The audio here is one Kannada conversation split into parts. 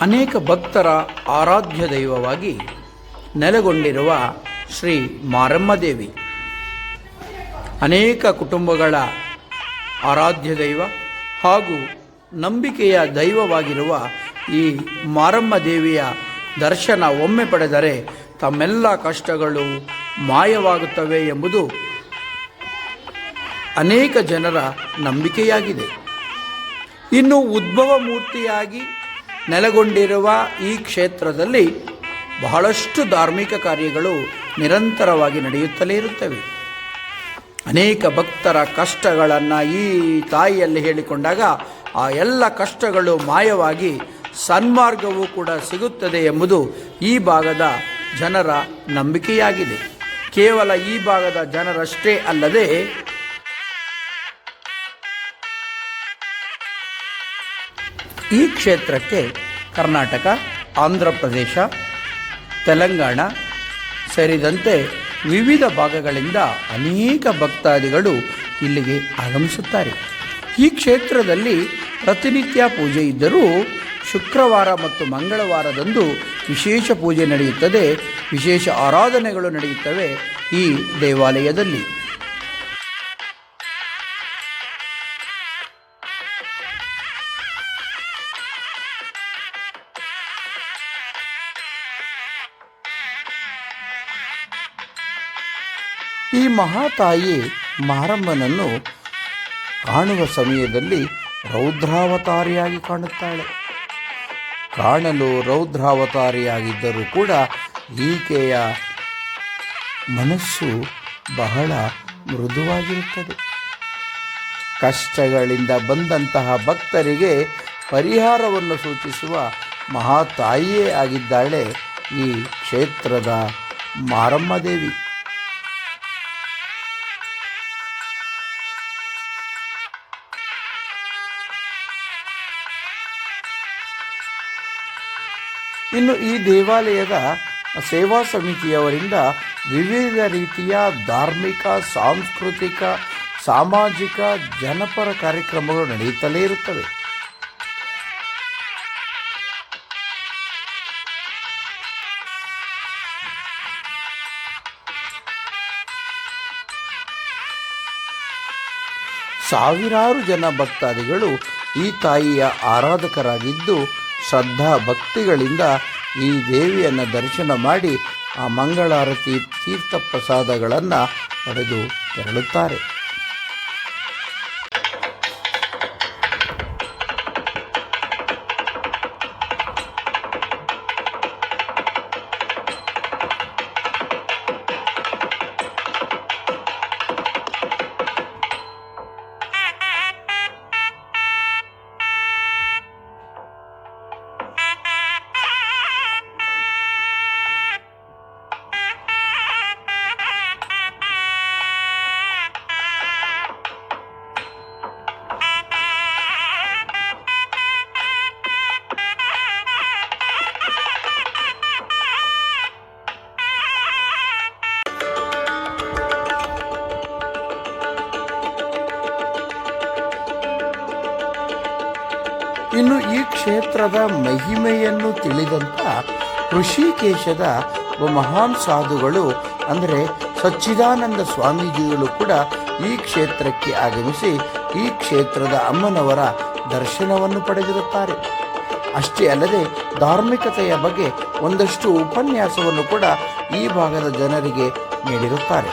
ಅನೇಕ ಭಕ್ತರ ಆರಾಧ್ಯ ದೈವವಾಗಿ ನೆಲೆಗೊಂಡಿರುವ ಶ್ರೀ ಮಾರಮ್ಮದೇವಿ ಅನೇಕ ಕುಟುಂಬಗಳ ಆರಾಧ್ಯ ದೈವ ಹಾಗೂ ನಂಬಿಕೆಯ ದೈವವಾಗಿರುವ ಈ ಮಾರಮ್ಮ ದೇವಿಯ ದರ್ಶನ ಒಮ್ಮೆ ಪಡೆದರೆ ತಮ್ಮೆಲ್ಲ ಕಷ್ಟಗಳು ಮಾಯವಾಗುತ್ತವೆ ಎಂಬುದು ಅನೇಕ ಜನರ ನಂಬಿಕೆಯಾಗಿದೆ. ಇನ್ನು ಉದ್ಭವ ಮೂರ್ತಿಯಾಗಿ ನೆಲೆಗೊಂಡಿರುವ ಈ ಕ್ಷೇತ್ರದಲ್ಲಿ ಬಹಳಷ್ಟು ಧಾರ್ಮಿಕ ಕಾರ್ಯಗಳು ನಿರಂತರವಾಗಿ ನಡೆಯುತ್ತಲೇ ಇರುತ್ತವೆ. ಅನೇಕ ಭಕ್ತರ ಕಷ್ಟಗಳನ್ನು ಈ ತಾಯಿಯಲ್ಲಿ ಹೇಳಿಕೊಂಡಾಗ ಆ ಎಲ್ಲ ಕಷ್ಟಗಳು ಮಾಯವಾಗಿ ಸನ್ಮಾರ್ಗವೂ ಕೂಡ ಸಿಗುತ್ತದೆ ಎಂಬುದು ಈ ಭಾಗದ ಜನರ ನಂಬಿಕೆಯಾಗಿದೆ. ಕೇವಲ ಈ ಭಾಗದ ಜನರಷ್ಟೇ ಅಲ್ಲದೆ ಈ ಕ್ಷೇತ್ರಕ್ಕೆ ಕರ್ನಾಟಕ, ಆಂಧ್ರ ಪ್ರದೇಶ, ತೆಲಂಗಾಣ ಸೇರಿದಂತೆ ವಿವಿಧ ಭಾಗಗಳಿಂದ ಅನೇಕ ಭಕ್ತಾದಿಗಳು ಇಲ್ಲಿಗೆ ಆಗಮಿಸುತ್ತಾರೆ. ಈ ಕ್ಷೇತ್ರದಲ್ಲಿ ಪ್ರತಿನಿತ್ಯ ಪೂಜೆ ಇದ್ದರೂ ಶುಕ್ರವಾರ ಮತ್ತು ಮಂಗಳವಾರದಂದು ವಿಶೇಷ ಪೂಜೆ ನಡೆಯುತ್ತದೆ. ವಿಶೇಷ ಆರಾಧನೆಗಳು ನಡೆಯುತ್ತವೆ ಈ ದೇವಾಲಯದಲ್ಲಿ. ಈ ಮಹಾತಾಯಿ ಮಾರಮ್ಮನನ್ನು ಕಾಣುವ ಸಮಯದಲ್ಲಿ ರೌದ್ರಾವತಾರಿಯಾಗಿ ಕಾಣುತ್ತಾಳೆ. ಕಾಣಲು ರೌದ್ರಾವತಾರಿಯಾಗಿದ್ದರೂ ಕೂಡ ಈಕೆಯ ಮನಸ್ಸು ಬಹಳ ಮೃದುವಾಗಿರುತ್ತದೆ. ಕಷ್ಟಗಳಿಂದ ಬಂದಂತಹ ಭಕ್ತರಿಗೆ ಪರಿಹಾರವನ್ನು ಸೂಚಿಸುವ ಮಹಾತಾಯಿಯೇ ಆಗಿದ್ದಾಳೆ ಈ ಕ್ಷೇತ್ರದ ಮಾರಮ್ಮ ಇನ್ನು ಈ ದೇವಾಲಯದ ಸೇವಾ ಸಮಿತಿಯವರಿಂದ ವಿವಿಧ ರೀತಿಯ ಧಾರ್ಮಿಕ, ಸಾಂಸ್ಕೃತಿಕ, ಸಾಮಾಜಿಕ, ಜನಪರ ಕಾರ್ಯಕ್ರಮಗಳು ನಡೆಯುತ್ತಲೇ ಇರುತ್ತವೆ. ಸಾವಿರಾರು ಜನ ಭಕ್ತಾದಿಗಳು ಈ ತಾಯಿಯ ಆರಾಧಕರಾಗಿದ್ದು ಶ್ರದ್ಧಾ ಭಕ್ತಿಗಳಿಂದ ಈ ದೇವಿಯನ್ನು ದರ್ಶನ ಮಾಡಿ ಆ ಮಂಗಳಾರತಿ ತೀರ್ಥ ಪ್ರಸಾದಗಳನ್ನು ಪಡೆದು ತೆರಳುತ್ತಾರೆ. ಈ ಕ್ಷೇತ್ರದ ಮಹಿಮೆಯನ್ನು ತಿಳಿದಂಥ ಋಷಿಕೇಶದ ಮಹಾನ್ ಸಾಧುಗಳು, ಅಂದರೆ ಸಚ್ಚಿದಾನಂದ ಸ್ವಾಮೀಜಿಗಳು ಕೂಡ ಈ ಕ್ಷೇತ್ರಕ್ಕೆ ಆಗಮಿಸಿ ಈ ಕ್ಷೇತ್ರದ ಅಮ್ಮನವರ ದರ್ಶನವನ್ನು ಪಡೆದಿರುತ್ತಾರೆ. ಅಷ್ಟೇ ಅಲ್ಲದೆ ಧಾರ್ಮಿಕತೆಯ ಬಗ್ಗೆ ಒಂದಷ್ಟು ಉಪನ್ಯಾಸವನ್ನು ಕೂಡ ಈ ಭಾಗದ ಜನರಿಗೆ ನೀಡಿರುತ್ತಾರೆ.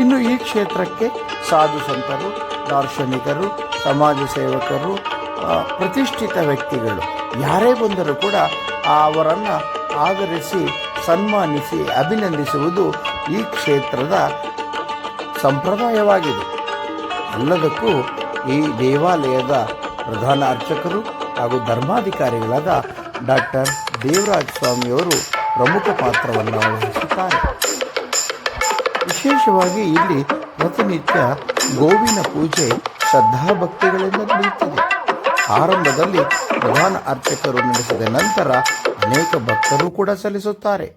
ಇನ್ನು ಈ ಕ್ಷೇತ್ರಕ್ಕೆ ಸಾಧು ಸಂತರು, ದಾರ್ಶನಿಕರು, ಸಮಾಜ ಸೇವಕರು ಪ್ರತಿಷ್ಠಿತ ವ್ಯಕ್ತಿಗಳು, ಯಾರೇ ಬಂದರೂ ಕೂಡ ಅವರನ್ನು ಆದರಿಸಿ ಸನ್ಮಾನಿಸಿ, ಅಭಿನಂದಿಸುವುದು ಈ ಕ್ಷೇತ್ರದ ಸಂಪ್ರದಾಯವಾಗಿದೆ. ಎಲ್ಲದಕ್ಕೂ ಈ ದೇವಾಲಯದ ಪ್ರಧಾನ ಅರ್ಚಕರು ಹಾಗೂ ಧರ್ಮಾಧಿಕಾರಿಗಳಾದ ಡಾಕ್ಟರ್ ದೇವರಾಜ್ ಸ್ವಾಮಿಯವರು ಪ್ರಮುಖ ಪಾತ್ರವನ್ನು ವಹಿಸುತ್ತಾರೆ. ವಿಶೇಷವಾಗಿ ಇಲ್ಲಿ ಪ್ರತಿನಿತ್ಯ ಗೋವಿನ ಪೂಜೆ ಶ್ರದ್ಧಾಭಕ್ತಿಗಳಿಂದ ನಡೆಯುತ್ತದೆ ಆರಂಭದಲ್ಲಿ ಪ್ರಧಾನ ಅರ್ಚಕರು ನಡೆಸಿದ ನಂತರ ಅನೇಕ ಭಕ್ತರು ಕೂಡ ಸಲ್ಲಿಸುತ್ತಾರೆ.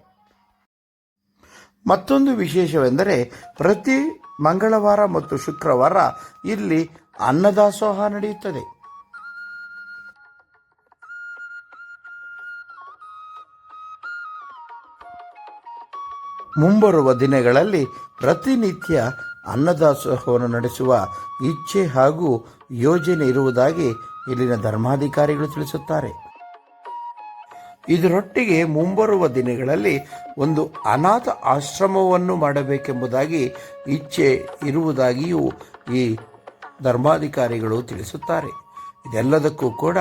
ಮತ್ತೊಂದು ವಿಶೇಷವೆಂದರೆ ಪ್ರತಿ ಮಂಗಳವಾರ ಮತ್ತು ಶುಕ್ರವಾರ ಇಲ್ಲಿ ಅನ್ನದಾಸೋಹ ನಡೆಯುತ್ತದೆ. ಮುಂಬರುವ ದಿನಗಳಲ್ಲಿ ಪ್ರತಿನಿತ್ಯ ಅನ್ನದಾಸೋಹವನ್ನು ನಡೆಸುವ ಇಚ್ಛೆ ಹಾಗೂ ಯೋಜನೆ ಇರುವುದಾಗಿ ಇಲ್ಲಿನ ಧರ್ಮಾಧಿಕಾರಿಗಳು ತಿಳಿಸುತ್ತಾರೆ. ಇದರೊಟ್ಟಿಗೆ ಮುಂಬರುವ ದಿನಗಳಲ್ಲಿ ಒಂದು ಅನಾಥ ಆಶ್ರಮವನ್ನು ಮಾಡಬೇಕೆಂಬುದಾಗಿ ಇಚ್ಛೆ ಇರುವುದಾಗಿಯೂ ಈ ಧರ್ಮಾಧಿಕಾರಿಗಳು ತಿಳಿಸುತ್ತಾರೆ. ಇದೆಲ್ಲದಕ್ಕೂ ಕೂಡ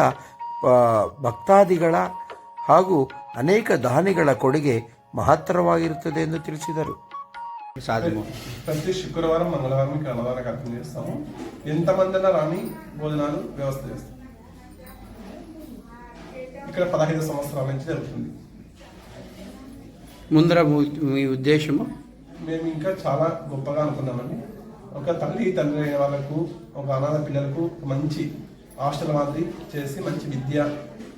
ಭಕ್ತಾದಿಗಳ ಹಾಗೂ ಅನೇಕ ದಾನಿಗಳ ಕೊಡುಗೆ ಮಹತ್ತರವಾಗಿರುತ್ತದೆ ಎಂದು ತಿಳಿಸಿದರು సాధ్యము ప్రతి శుక్రవారం మంగళవారం ఇక్కడ అన్నదాన కార్యక్రమం చేస్తాము ఎంతమందైనా రాని భోజనాలు వ్యవస్థ చేస్తాం ఇక్కడ పదహైదు సంవత్సరాల నుంచి జరుగుతుంది ముందర ము- మీ ఉద్దేశము మేము ఇంకా చాలా గొప్పగా అనుకున్నామండి ఒక తల్లి తండ్రి అయిన వాళ్ళకు ఒక అనాథ పిల్లలకు ఒక మంచి హాస్టల్ మాదిరి చేసి మంచి విద్య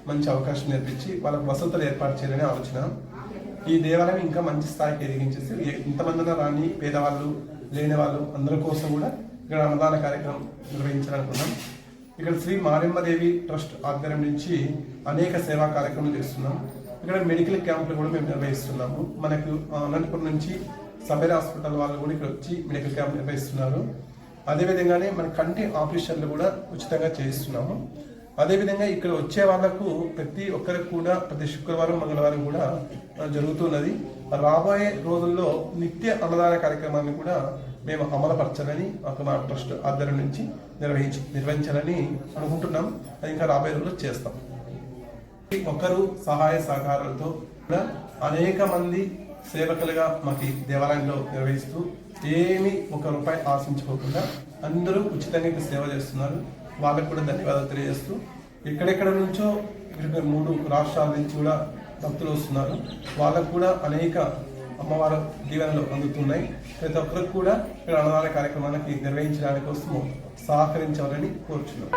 మంచి అవకాశం నేర్పించి వాళ్ళకు వసతులు ఏర్పాటు చేయాలని ఆలోచన ఈ దేవాలయం ఇంకా మంచి స్థాయికి ఎదిగించేసి ఇంతమందిన రాని పేదవాళ్ళు లేని వాళ్ళు అందరి కోసం కూడా ఇక్కడ అన్నదాన కార్యక్రమం నిర్వహించాలనుకున్నాం. ఇక్కడ శ్రీ మారెమ్మదేవి ట్రస్ట్ ఆధ్వర్యం నుంచి అనేక సేవా కార్యక్రమాలు చేస్తున్నాం. ఇక్కడ మెడికల్ క్యాంపులు కూడా మేము నిర్వహిస్తున్నాము. మనకు అనంతపురం నుంచి సబేర్ హాస్పిటల్ వాళ్ళు కూడా ఇక్కడ వచ్చి మెడికల్ క్యాంప్ నిర్వహిస్తున్నారు. అదేవిధంగానే మన కంటి ఆపరేషన్లు కూడా ఉచితంగా చేయిస్తున్నాము. అదేవిధంగా ఇక్కడ వచ్చే వాళ్ళకు ప్రతి ఒక్కరికి కూడా ప్రతి శుక్రవారం మంగళవారం కూడా జరుగుతున్నది. రాబోయే రోజుల్లో నిత్య అన్నదాన కార్యక్రమాన్ని కూడా మేము అమలుపరచాలని ఒక మా ట్రస్ట్ ఆధ్వర్యం నుంచి నిర్వహించి నిర్వహించాలని అనుకుంటున్నాం. అది ఇంకా రాబోయే రోజుల్లో చేస్తాం. ఒకరు సహాయ సహకారాలతో కూడా అనేక మంది సేవకులుగా మాకు దేవాలయంలో నిర్వహిస్తూ ఏమి ఒక రూపాయి ఆశించుకోకుండా అందరూ ఉచితంగా సేవ చేస్తున్నారు. వాళ్ళకు కూడా ధన్యవాదాలు తెలియజేస్తూ ఎక్కడెక్కడ నుంచో ఇక్కడ మూడు రాష్ట్రాల నుంచి కూడా భక్తులు వస్తున్నారు. వాళ్ళకు కూడా అనేక అమ్మవారి దీవెనలు అందుతున్నాయి. ప్రతి ఒక్కరికి కూడా ఇక్కడ అన్నదాన కార్యక్రమానికి నిర్వహించడానికి కోసం సహకరించాలని కోరుచున్నాం.